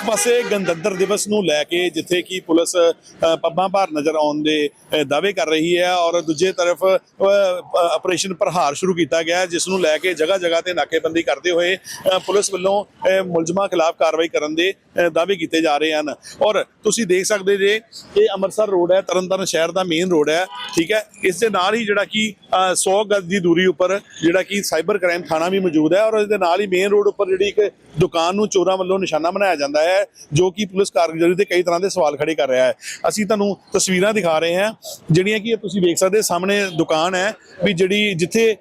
ਇੱਕ ਪਾਸੇ ਗਣਤੰਤਰ ਦਿਵਸ ਨੂੰ ਲੈ ਕੇ ਜਿੱਥੇ ਕਿ ਪੁਲਿਸ ਪੱਬਾਂ ਭਾਰ ਨਜ਼ਰ ਆਉਣ ਦੇ ਦਾਅਵੇ ਕਰ ਰਹੀ ਹੈ ਔਰ ਦੂਜੇ ਤਰਫ ਆਪਰੇਸ਼ਨ ਪ੍ਰਹਾਰ ਸ਼ੁਰੂ ਕੀਤਾ ਗਿਆ ਜਿਸ ਨੂੰ ਲੈ ਕੇ ਜਗ੍ਹਾ ਜਗ੍ਹਾ ਤੇ ਨਾਕੇਬੰਦੀ ਕਰਦੇ ਹੋਏ ਪੁਲਿਸ ਵੱਲੋਂ ਮੁਲਜ਼ਮਾਂ ਖਿਲਾਫ ਕਾਰਵਾਈ ਕਰਨ ਦੇ ਦਾਅਵੇ ਕੀਤੇ ਜਾ ਰਹੇ ਹਨ। ਔਰ ਤੁਸੀਂ ਦੇਖ ਸਕਦੇ ਜੇ ਇਹ ਅੰਮ੍ਰਿਤਸਰ ਰੋਡ ਹੈ ਤਰਨਤਾਰਨ ਸ਼ਹਿਰ ਦਾ ਮੇਨ ਰੋਡ ਹੈ ਠੀਕ ਹੈ? ਇਸ ਦੇ ਨਾਲ ਹੀ ਜਿਹੜਾ ਕਿ ਅ, 100 ਗਜ਼ ਦੀ ਦੂਰੀ ਉੱਪਰ ਜਿਹੜਾ ਕਿ ਸਾਈਬਰ ਕ੍ਰਾਈਮ ਥਾਣਾ ਵੀ ਮੌਜੂਦ ਹੈ ਔਰ ਇਸ ਦੇ ਨਾਲ ਹੀ ਮੇਨ ਰੋਡ ਉੱਪਰ ਜਿਹੜੀ ਇੱਕ ਦੁਕਾਨ ਨੂੰ ਚੋਰਾਂ ਵੱਲੋਂ ਨਿਸ਼ਾਨਾ ਬਣਾਇਆ ਜਾਂਦਾ ਹੈ ਜੋ ਕਿ ਪੁਲਿਸ ਕਾਰਗੁਜ਼ਾਰੀ ਤੇ ਕਈ ਤਰ੍ਹਾਂ ਦੇ ਸਵਾਲ ਖੜੇ ਕਰ ਰਿਹਾ ਹੈ। ਅਸੀਂ ਤੁਹਾਨੂੰ ਤਸਵੀਰਾਂ ਦਿਖਾ ਰਹੇ ਹਾਂ ਜਿਹੜੀਆਂ ਕਿ ਤੁਸੀਂ ਵੇਖ ਸਕਦੇ ਸਾਹਮਣੇ ਦੁਕਾਨ ਹੈ ਵੀ ਜਿਹੜੀ ਜਿੱਥੇ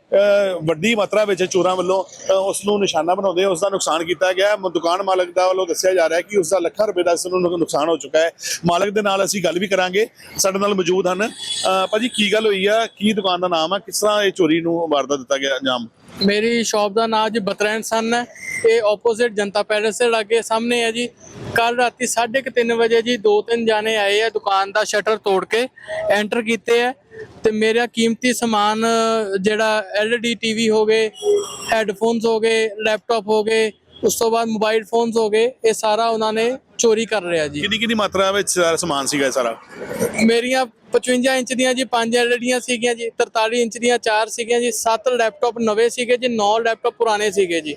ਵੱਡੀ ਮਾਤਰਾ ਵਿੱਚ ਚੋਰਾਂ ਵੱਲੋਂ ਉਸ ਨੂੰ ਨਿਸ਼ਾਨਾ ਬਣਾਉਂਦੇ ਉਸ ਦਾ ਨੁਕਸਾਨ ਕੀਤਾ ਗਿਆ। ਦੁਕਾਨ ਮਾਲਕ ਦਾ ਵੱਲੋਂ ਦੱਸਿਆ ਜਾ ਰਿਹਾ ਹੈ ਕਿ ਉਸ ਦਾ ਲੱਖਾਂ ਰੁਪਏ ਦਾ ਇਸ ਨੂੰ ਨੁਕਸਾਨ ਹੋ ਚੁੱਕਾ ਹੈ। ਮਾਲਕ ਦੇ ਨਾਲ ਅਸੀਂ ਗੱਲ ਵੀ ਕਰਾਂਗੇ। ਸਾਡੇ ਨਾਲ ਮੌਜੂਦ ਹਨ। ਅ, ਭਾਜੀ ਕੀ ਗੱਲ ਹੋਈ ਆ? ਕੀ ਦੁਕਾਨ ਦਾ ਨਾਮ ਆ? ਕਿਸ ਤਰ੍ਹਾਂ ਇਹ ਚੋਰੀ ਨੂੰ ਵਾਰਦਾਤ ਦਿੱਤਾ ਗਿਆ? ਅੰਜਾਮ। ਮੇਰੀ ਸ਼ਾਪ ਦਾ ਨਾਮ ਜੀ ਬਤਰੈਨ ਸਨ ਹੈ। ਇਹ ਆਪੋਜ਼ਿਟ ਜਨਤਾ ਪੈਲੇਸ ਦੇ ਲਾਗੇ ਸਾਹਮਣੇ ਹੈ ਜੀ। ਕੱਲ ਰਾਤੀ 3:30 ਵਜੇ ਜੀ ਦੋ ਤਿੰਨ ਜਾਣੇ ਆਏ ਆ ਦੁਕਾਨ ਦਾ ਸ਼ਟਰ ਤੋੜ ਕੇ ਐਂਟਰ ਕੀਤੇ ਆ। ਤੇ ਮੇਰਾ ਕੀਮਤੀ ਸਮਾਨ ਅ, ਜਿਹੜਾ LED ਟੀਵੀ ਹੋ ਗਏ ਹੈੱਡਫੋਨਸ ਹੋ ਗਏ ਲੈਪਟਾਪ ਹੋ ਗਏ ਉਸ ਤੋਂ ਬਾਅਦ ਮੋਬਾਈਲ ਫੋਨਸ ਹੋ ਗਏ ਇਹ ਸਾਰਾ ਉਹਨਾਂ ਨੇ ਚੋਰੀ ਕਰ ਰਿਹਾ ਜੀ। ਕਿੰਨੀ ਕਿੰਨੀ ਮਾਤਰਾ ਵਿੱਚ ਸਾਰਾ ਸਮਾਨ ਸੀਗਾ ਇਹ ਸਾਰਾ? ਮੇਰੀਆਂ 55 ਇੰਚ ਦੀਆਂ ਜੀ 5 ਐਲਡੀਆਂ ਸੀਗੀਆਂ ਜੀ 43 ਇੰਚ ਦੀਆਂ 4 ਸੀਗੀਆਂ ਜੀ 7 ਲੈਪਟਾਪ ਨਵੇਂ ਸੀਗੇ ਜੀ 9 ਲੈਪਟਾਪ ਪੁਰਾਣੇ ਸੀਗੇ ਜੀ।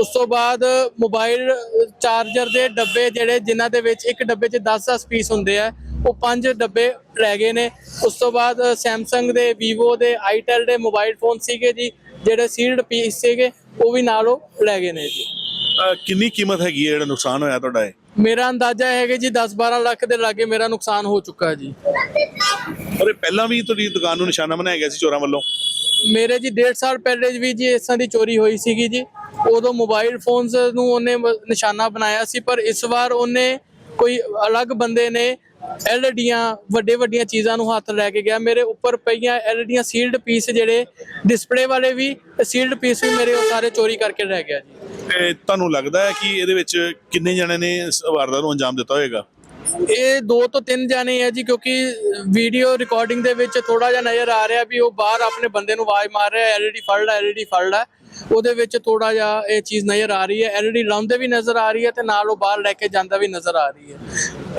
ਉਸ ਤੋਂ ਬਾਅਦ ਮੋਬਾਈਲ ਚਾਰਜਰ ਦੇ ਡੱਬੇ ਜਿਹੜੇ ਜਿਨ੍ਹਾਂ ਦੇ ਵਿੱਚ ਇੱਕ ਡੱਬੇ 'ਚ 10-10 ਪੀਸ ਹੁੰਦੇ ਆ ਉਹ ਪੰਜ ਡੱਬੇ ਲੈ ਗਏ ਨੇ। ਉਸ ਤੋਂ ਬਾਅਦ ਸੈਮਸੰਗ ਦੇ Vivo ਦੇ itel ਦੇ ਮੋਬਾਈਲ ਫੋਨ ਸੀਗੇ ਜੀ ਜਿਹੜੇ ਸੀਲਡ ਪੀਸ ਸੀਗੇ ਉਹ ਵੀ ਨਾਲ ਉਹ ਲੈ ਗਏ ਨੇ ਜੀ। ਕਿੰਨੀ ਕੀਮਤ ਹੈਗੀ ਹੈ ਜਿਹੜਾ ਨੁਕਸਾਨ ਹੋਇਆ ਤੁਹਾਡਾ ਇਹ? ਮੇਰਾ ਅੰਦਾਜ਼ਾ ਹੈਗਾ ਜੀ 10-12 ਲੱਖ ਦੇ ਲਾਗੇ ਮੇਰਾ ਨੁਕਸਾਨ ਹੋ ਚੁੱਕਾ ਜੀ। ਔਰ ਇਹ ਪਹਿਲਾਂ ਵੀ ਤੁਹਾਡੀ ਦੁਕਾਨ ਨੂੰ ਨਿਸ਼ਾਨਾ ਬਣਾਇਆ ਗਿਆ ਸੀ ਚੋਰਾਂ ਵੱਲੋਂ? ਮੇਰੇ ਜੀ 1.5 ਸਾਲ ਪਹਿਲੇ ਵੀ ਜੀ ਇਸ ਤਰ੍ਹਾਂ ਦੀ ਚੋਰੀ ਹੋਈ ਸੀਗੀ ਜੀ। ਉਦੋਂ ਮੋਬਾਈਲ ਫੋਨਸ ਨੂੰ ਉਹਨੇ ਮ- ਨਿਸ਼ਾਨਾ ਬਣਾਇਆ ਸੀ ਪਰ ਇਸ ਵਾਰ ਉਹਨੇ ਕੋਈ ਅਲੱਗ ਬੰਦੇ ਨੇ ਐਲਡੀਆਂ ਵੱਡੇ ਵੱਡੀਆਂ ਚੀਜ਼ਾਂ ਨੂੰ ਹੱਥ ਲੈ ਕੇ ਗਿਆ। ਮੇਰੇ ਉੱਪਰ ਪਈਆਂ ਐਲਡੀਆਂ ਸੀਲਡ ਪੀਸ ਜਿਹੜੇ ਡਿਸਪਲੇ ਵਾਲੇ ਵੀ ਸੀਲਡ ਪੀਸ ਵੀ ਮੇਰੇ ਉਹ ਸਾਰੇ ਚੋਰੀ ਕਰਕੇ ਲੈ ਗਿਆ ਜੀ। ਤੇ ਤੁਹਾਨੂੰ ਲੱਗਦਾ ਹੈ ਕਿ ਇਹਦੇ ਵਿੱਚ ਕਿੰਨੇ ਜਣੇ ਨੇ ਇਸ ਵਾਰਦਾਤ ਨੂੰ ਅੰਜਾਮ ਦਿੱਤਾ ਹੋਵੇਗਾ ਇਹ ਦੋ ਤੋਂ ਤਿੰਨ ਜਾਣੇ ਆ ਜੀ ਕਿਉਂਕਿ ਵੀਡੀਓ ਰਿਕਾਰਡਿੰਗ ਦੇ ਵਿੱਚ ਥੋੜਾ ਜਿਹਾ ਨਜ਼ਰ ਆ ਰਿਹਾ ਵੀ ਉਹ ਬਾਹਰ ਆਪਣੇ ਬੰਦੇ ਨੂੰ ਆਵਾਜ਼ ਮਾਰ ਰਿਹਾ ਐਲਈਡੀ ਫੜ ਲੈ ਐਲਈਡੀ ਫੜ ਲੈ। ਉਹਦੇ ਵਿੱਚ ਥੋੜਾ ਜਿਹਾ ਇਹ ਚੀਜ਼ ਨਜ਼ਰ ਆ ਰਹੀ ਹੈ ਐਲਈਡੀ ਲਾਉਂਦੇ ਵੀ ਨਜ਼ਰ ਆ ਰਹੀ ਹੈ ਤੇ ਨਾਲ ਉਹ ਬਾਹਰ ਲੈ ਕੇ ਜਾਂਦਾ ਵੀ ਨਜ਼ਰ ਆ ਰਹੀ ਹੈ।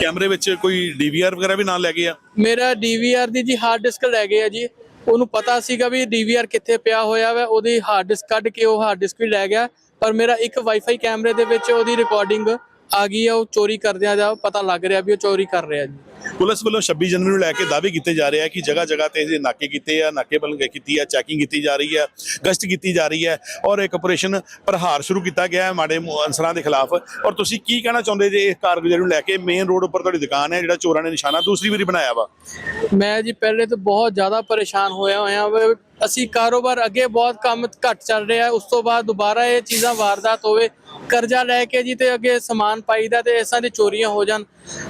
ਕੈਮਰੇ ਵਿੱਚ ਕੋਈ ਡੀਵੀਆਰ ਵਗੈਰਾ ਵੀ ਨਾਲ ਲੈ ਗਏ ਆ? ਮੇਰਾ ਡੀਵੀਆਰ ਦੀ ਜੀ ਹਾਰਡ ਡਿਸਕ ਲੈ ਗਏ ਆ ਜੀ। ਉਹਨੂੰ ਪਤਾ ਸੀਗਾ ਵੀ ਡੀਵੀਆਰ ਕਿੱਥੇ ਪਿਆ ਹੋਇਆ ਵਾ ਉਹਦੀ ਹਾਰਡ ਡਿਸਕ ਕੱਢ ਕੇ ਉਹ ਹਾਰਡ ਡਿਸਕ ਵੀ ਲੈ ਗਿਆ। ਪਰ ਮੇਰਾ ਇੱਕ ਵਾਈਫਾਈ ਕੈਮਰੇ ਦੇ ਵਿੱਚ ਉਹਦੀ ਰਿਕਾਰਡਿੰਗ ਆ ਗਈ ਆ, ਉਹ ਚੋਰੀ ਕਰਦਿਆਂ ਦਾ ਪਤਾ ਲੱਗ ਰਿਹਾ ਵੀ ਉਹ ਚੋਰੀ ਕਰ ਰਿਹਾ ਜੀ। ਪੁਲਿਸ ਵੱਲੋਂ 26 ਜਨਵਰੀ ਨੂੰ ਲੈ ਕੇ ਦਾਅਵੇ ਕੀਤੇ ਜਾ ਰਹੇ ਆ ਕਿ ਜਗ੍ਹਾ ਜਗ੍ਹਾ ਤੇ ਇਹ ਨਾਕੇ ਕੀਤੇ ਆ ਨਾਕੇਬੰਦੀ ਕੀਤੀ ਆ ਚੈਕਿੰਗ ਕੀਤੀ ਜਾ ਰਹੀ ਹੈ ਗਸ਼ਤ ਕੀਤੀ ਜਾ ਰਹੀ ਹੈ ਔਰ ਇੱਕ ਆਪਰੇਸ਼ਨ ਪ੍ਰਹਾਰ ਸ਼ੁਰੂ ਕੀਤਾ ਗਿਆ ਹੈ ਮਾੜੇ ਅਨਸਰਾਂ ਦੇ ਖਿਲਾਫ। ਔਰ ਤੁਸੀਂ ਕੀ ਕਹਿਣਾ ਚਾਹੁੰਦੇ ਜੇ ਇਸ ਕਾਰਗੁਜ਼ਾਰੀ ਨੂੰ ਲੈ ਕੇ ਮੇਨ ਰੋਡ ਉੱਪਰ ਤੁਹਾਡੀ ਦੁਕਾਨ ਹੈ, ਜਿਹੜਾ ਚੋਰਾਂ ਨੇ ਨਿਸ਼ਾਨਾ ਦੂਸਰੀ ਵਾਰੀ ਬਣਾਇਆ ਵਾ? ਮੈਂ ਜੀ ਪਹਿਲੇ ਤਾਂ ਬਹੁਤ ਜ਼ਿਆਦਾ ਪਰੇਸ਼ਾਨ ਹੋਇਆ ਹੋਇਆ ਅਸੀਂ ਕਾਰੋਬਾਰ ਅੱਗੇ ਬਹੁਤ ਕੰਮ ਘੱਟ ਚੱਲ ਰਿਹਾ, ਉਸ ਤੋਂ ਬਾਅਦ ਦੁਬਾਰਾ ਇਹ ਚੀਜ਼ਾਂ ਵਾਰਦਾਤ ਹੋਵੇ, ਕਰਜ਼ਾ ਲੈ ਕੇ ਜੀ ਤੇ ਅੱਗੇ ਸਮਾਨ ਪਾਈਦਾ ਤੇ ਇਸਾਂ ਦੀ ਚੋਰੀਆਂ ਹੋ ਜਾਣ।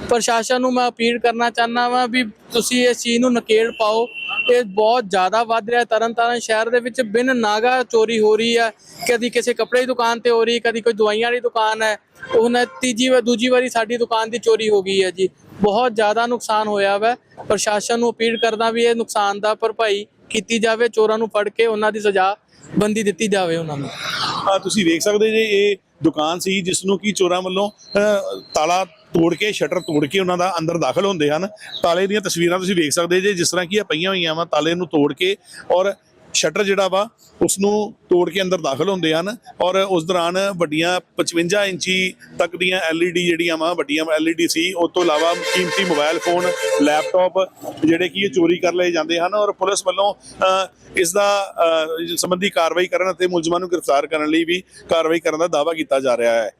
ਪ੍ਰਸ਼ਾਸਨ ਨੂੰ ਮੈਂ ਅਪੀਲ ਕਰਨਾ ਚਾਹੁੰਦਾ ਵਾਂ ਵੀ ਤੁਸੀਂ ਇਸ ਚੀਜ਼ ਨੂੰ ਨਕੇਲ ਪਾਓ। ਇਹ ਬਹੁਤ ਜ਼ਿਆਦਾ ਵੱਧ ਰਿਹਾ ਤਰਨਤਾਰਨ ਸ਼ਹਿਰ ਦੇ ਵਿੱਚ। ਬਿਨ ਨਾਗਾ ਚੋਰੀ ਹੋ ਰਹੀ ਹੈ ਕਦੀ ਕਿਸੇ ਕੱਪੜੇ ਦੀ ਦੁਕਾਨ ਤੇ ਹੋ ਰਹੀ, ਕਦੀ ਕੋਈ ਦਵਾਈਆਂ ਵਾਲੀ ਦੁਕਾਨ ਹੈ। ਉਹਨਾਂ ਤੀਜੀ ਵਾਰ, ਦੂਜੀ ਵਾਰੀ ਸਾਡੀ ਦੁਕਾਨ ਦੀ ਚੋਰੀ ਹੋ ਗਈ ਹੈ ਜੀ। ਬਹੁਤ ਜ਼ਿਆਦਾ ਨੁਕਸਾਨ ਹੋਇਆ ਵਾ। ਪ੍ਰਸ਼ਾਸਨ ਨੂੰ ਅਪੀਲ ਕਰਦਾ ਵੀ ਇਹ ਨੁਕਸਾਨ ਦਾ ਭਰਪਾਈ ਕੀਤੀ ਜਾਵੇ, ਚੋਰਾਂ ਨੂੰ ਫੜ ਕੇ ਉਹਨਾਂ ਦੀ ਸਜ਼ਾ ਬੰਦੀ ਦਿੱਤੀ ਜਾਵੇ ਉਹਨਾਂ ਨੂੰ। ਤੁਸੀਂ ਵੇਖ ਸਕਦੇ ਜੇ ਇਹ ਦੁਕਾਨ ਸੀ ਜਿਸ ਨੂੰ ਕੀ ਚੋਰਾਂ ਵੱਲੋਂ ਤਾਲਾ ਤੋੜ ਕੇ, ਸ਼ਟਰ ਤੋੜ ਕੇ ਉਹਨਾਂ ਦਾ ਅੰਦਰ ਦਾਖਲ ਹੁੰਦੇ ਹਨ। ਤਾਲੇ ਦੀਆਂ ਤਸਵੀਰਾਂ ਤੁਸੀਂ ਵੇਖ ਸਕਦੇ ਜੇ, ਜਿਸ ਤਰ੍ਹਾਂ ਕੀ ਇਹ ਪਈਆਂ ਹੋਈਆਂ ਵਾ, ਤਾਲੇ ਨੂੰ ਤੋੜ ਕੇ ਔਰ ਸ਼ਟਰ ਜਿਹੜਾ ਵਾ ਉਸ ਨੂੰ ਤੋੜ ਕੇ ਅੰਦਰ ਦਾਖਲ ਹੁੰਦੇ ਹਨ ਔਰ ਉਸ ਦੌਰਾਨ ਵੱਡੀਆਂ 55 ਇੰਚੀ ਤੱਕ ਦੀਆਂ LED ਜਿਹੜੀਆਂ ਵਾ ਵੱਡੀਆਂ LED ਸੀ ਉਸ ਤੋਂ ਇਲਾਵਾ ਕੀਮਤੀ ਮੋਬਾਈਲ ਫੋਨ ਲੈਪਟਾਪ ਜਿਹੜੇ ਕੀ ਇਹ ਚੋਰੀ ਕਰ ਲਏ ਜਾਂਦੇ ਹਨ ਔਰ ਪੁਲਿਸ ਵੱਲੋਂ ਅ, ਇਸ ਦਾ ਸੰਬੰਧੀ ਕਾਰਵਾਈ ਕਰਨ ਅਤੇ ਮੁਲਜ਼ਮਾਂ ਨੂੰ ਗ੍ਰਿਫਤਾਰ ਕਰਨ ਲਈ ਵੀ ਕਾਰਵਾਈ ਕਰਨ ਦਾ ਦਾਅਵਾ ਕੀਤਾ ਜਾ ਰਿਹਾ ਹੈ।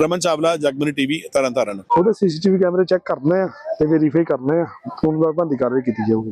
ਰਮਨ ਚਾਵਲਾ ਜਗਮਨੀ ਟੀਵੀ ਤਰਨਤਾਰਨ। ਉਹਦੇ ਸੀਸੀਟੀਵੀ ਕੈਮਰੇ ਚੈੱਕ ਕਰਨੇ ਆ ਤੇ ਵੈਰੀਫਾਈ ਕਰਨੇ ਆ ਉਹਨਾਂ ਦਾ ਬੰਦੀ ਕਾਰਵਾਈ ਕੀਤੀ ਜਾਊਗੀ।